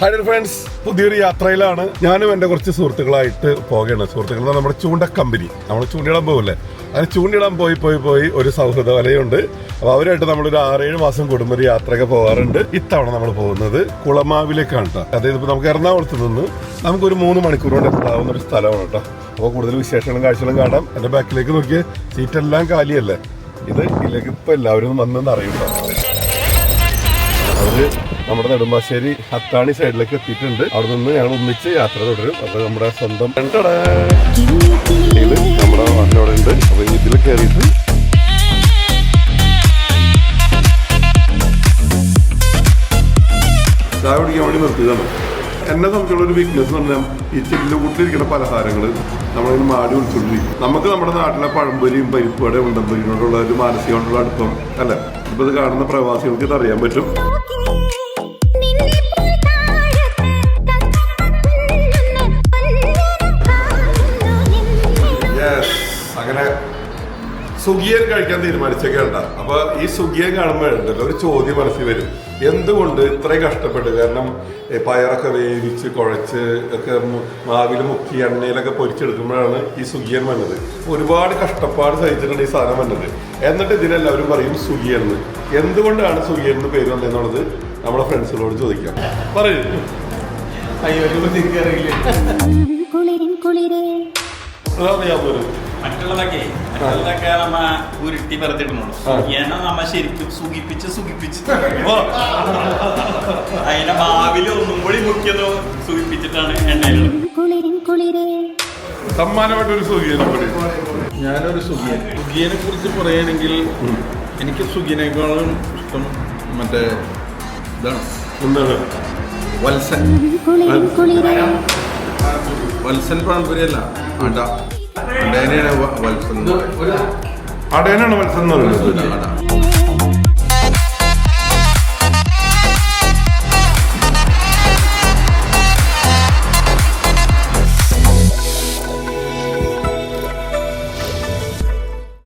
Hi friends പുതിയൊരു യാത്രയിലാണ് ഞാനും എന്റെ കുറച്ച് സുഹൃത്തുക്കളായിട്ട് പോകുകയാണ് സുഹൃത്തുക്കൾ നമ്മുടെ ചൂണ്ട കമ്പനി. നമ്മൾ ചൂണ്ടിടാൻ പോകില്ലേ അങ്ങനെ ചൂണ്ടിടാൻ പോയി പോയി പോയി ഒരു സൗഹൃദ വലയുണ്ട്. അപ്പോൾ അവരായിട്ട് നമ്മളൊരു ആറേഴ് മാസം കൂടുമ്പോൾ ഒരു യാത്രയൊക്കെ പോകാറുണ്ട്. ഇത്തവണ നമ്മൾ പോകുന്നത് കുളമാവിലേക്കാണ് കേട്ടോ. അതായത് ഇപ്പോൾ നമുക്ക് എറണാകുളത്ത് നിന്ന് നമുക്കൊരു മൂന്ന് മണിക്കൂർ കൊണ്ട് എത്താവുന്ന ഒരു സ്ഥലമാണ് കേട്ടോ. അപ്പോൾ കൂടുതൽ വിശേഷങ്ങളും കാഴ്ചകളും കാണാം. എന്റെ ബാക്കിലേക്ക് നോക്കിയേ സീറ്റെല്ലാം കാലിയല്ലേ? ഇത് ഇതിലേക്ക് ഇപ്പോൾ എല്ലാവരും വന്നെന്ന് അവർ നമ്മുടെ നെടുമ്പാശ്ശേരി അത്താണി സൈഡിലേക്ക് എത്തിയിട്ടുണ്ട്. അവിടെ നിന്ന് ഞങ്ങൾ ഒന്നിച്ച് യാത്ര തുടരും. അപ്പൊ നമ്മുടെ സ്വന്തം നമ്മുടെ അവിടെ ഉണ്ട്. അപ്പൊ ഇതിൽ കയറിയിട്ട് ചായ കുടിക്കാൻ വേണ്ടി നിർത്തിയതാണ്. എന്നെ സംബന്ധിച്ചുള്ള ഒരു വീക്ക്നെസ് എന്ന് പറഞ്ഞാൽ ഈ ചില്ല് കൂട്ടിലിരിക്കുന്ന പലഹാരങ്ങൾ നമ്മളിങ്ങനെ മാടി വിളിച്ചുകൊണ്ടിരിക്കും നമുക്ക് നമ്മുടെ നാട്ടിലെ പഴംപൊരിയും പരിപ്പുവടയും ഉണ്ടമ്പൊരിയോടുള്ള ഒരു മാനസികമായിട്ടുള്ള അടുപ്പം അല്ല? ഇപ്പൊ ഇത് കാണുന്ന പ്രവാസികൾക്ക് ഇത് അറിയാൻ പറ്റും. സുഖിയൻ കഴിക്കാൻ തീരുമാനിച്ചേക്കണ്ട അപ്പൊ ഈ സുഖിയൻ കാണുമ്പോഴുണ്ടല്ലോ ഒരു ചോദ്യം മനസ്സിൽ വരും. എന്തുകൊണ്ട് ഇത്രയും കഷ്ടപ്പെട്ട്? കാരണം പയറൊക്കെ വേവിച്ച് കുഴച്ച് ഒക്കെ മാവിൽ മുക്കി എണ്ണയിലൊക്കെ പൊരിച്ചെടുക്കുമ്പോഴാണ് ഈ സുഖിയൻ വന്നത്. ഒരുപാട് കഷ്ടപ്പാട് സഹിച്ചിട്ടുണ്ട് ഈ സാധനം വന്നത്. എന്നിട്ട് ഇതിനെല്ലാവരും പറയും സുഖിയൻ എന്ന്. എന്തുകൊണ്ടാണ് സുഖിയൻ എന്ന് പേര് വന്നതെന്നുള്ളത് നമ്മളെ ഫ്രണ്ട്സുകളോട് ചോദിക്കാം. പറയൂ. അയ്യോ കുളിരിൻ കുളിരേ. പോലും മറ്റുള്ളതൊക്കെ മറ്റുള്ളതൊക്കെ നമ്മ ഉരുട്ടി വെറുതെടുന്നുള്ളൂ എന്നെ നമ്മ ശരിക്കും സുഖിപ്പിച്ച് സുഖിപ്പിച്ച്. അതിനെ മാവിൽ ഒന്നും കൂടി മുക്കിയത് സുഖിപ്പിച്ചിട്ടാണ് എണ്ണയിലുള്ളത്. കുളിരിൻ കുളിരേ. സമ്മാനമായിട്ട് ഒരു സുഖിയനെ കൂടി. ഞാനൊരു സുഖിയൻ. സുഖിയനെ കുറിച്ച് പറയുകയാണെങ്കിൽ എനിക്ക് സുഖിയനേക്കാളും ഇഷ്ടം മറ്റേ ഇതാണ്. എന്താണ്? വത്സൻ. കുളിരിൻ കുളിരേ. വത്സൻ പഴംപൊരിയല്ല അട അടേനെയാണ് വ- വത്സൻ എന്ന് പറയുന്നത്. അടയനാണ് മത്സരം എന്ന് പറയുന്നത്